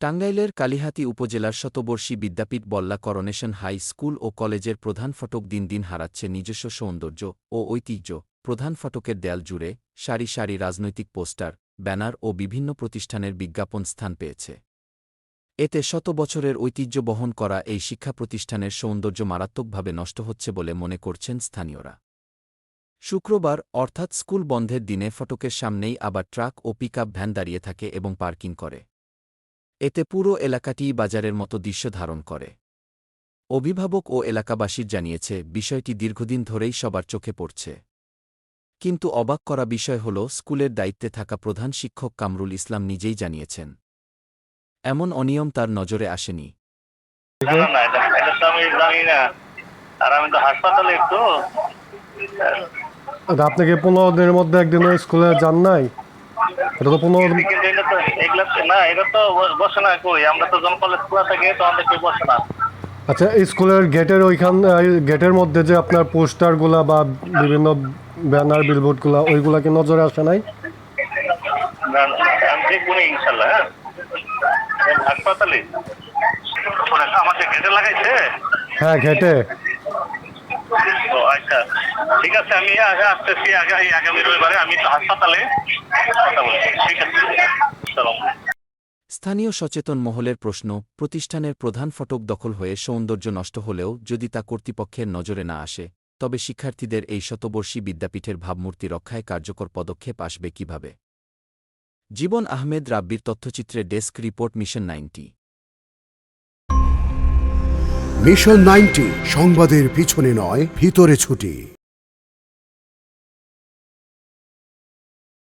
টাঙ্গাইলের কালিহাতী উপজেলার শতবর্ষী বিদ্যাপীঠ বল্লা coronation high school ও কলেজের প্রধান ফটক দিন দিন হারাচ্ছে নিজস্ব সৌন্দর্য ও ঐতিহ্য। প্রধান ফটকের দেয়াল জুড়ে সারি সারি রাজনৈতিক পোস্টার, ব্যানার ও বিভিন্ন প্রতিষ্ঠানের বিজ্ঞাপন স্থান পেয়েছে। এতে শত বছরের ঐতিহ্য বহন করা এই শিক্ষা প্রতিষ্ঠানের সৌন্দর্য মারাত্মকভাবে নষ্ট হচ্ছে বলে মনে করছেন স্থানীয়রা। শুক্রবার, অর্থাৎ স্কুল বন্ধের দিনে ফটকের সামনেই আবার ট্রাক ও পিকআপ ভ্যান দাঁড়িয়ে থাকে এবং পার্কিং করে। এতে পুরো এলাকাটিই বাজারের মতো দৃশ্য ধারণ করে। অভিভাবক ও এলাকাবাসীর জানিয়েছে বিষয়টি দীর্ঘদিন ধরেই সবার চোখে পড়ছে। কিন্তু অবাক করা বিষয় হল স্কুলের দায়িত্বে থাকা প্রধান শিক্ষক কামরুল ইসলাম নিজেই জানিয়েছেন এমন অনিয়ম তার নজরে আসেনি। না না না এটা এটা তো আমি জানি না। আর আমি তো হাসপাতালে একটু। আর আপনি কি পনেরো দিনের মধ্যে একদিনও স্কুলে যান নাই? এটা তো পনেরো এগুলা না এটা তো বসে না কই? আমরা তো যখন কলেজ খোলা থাকে তো কেউ বসে না। আচ্ছা স্কুলের গেটের ওইখান গেটের মধ্যে যে আপনার পোস্টারগুলা বা বিভিন্ন ব্যানার বিলবোর্ডগুলা ওইগুলা কি নজরে আসে নাই? ইনশাল্লাহ হ্যাঁ। হাসপাতালে। আমাদের ঘেটে লাগাইছে? হ্যাঁ ঘেটে আচ্ছা। ঠিক আছে আমি আগে আসতেছি আগে এই আগামী রবিবারে আমি তো হাসপাতালে কথা বলছি ঠিক আছে? সালাম। স্থানীয় সচেতন মহলের প্রশ্ন প্রতিষ্ঠানের প্রধান ফটক দখল হয়ে সৌন্দর্য নষ্ট হলেও যদি তা কর্তৃপক্ষের নজরে না আসে তবে শিক্ষার্থীদের এই শতবর্ষী বিদ্যাপীঠের ভাবমূর্তি রক্ষায় কার্যকর পদক্ষেপ আসবে কীভাবে? জীবন আহমেদ রাব্বির তথ্যচিত্রে desk report mission ninety. Mission ninety সংবাদের পিছনে নয় ভিতরে ছুটি।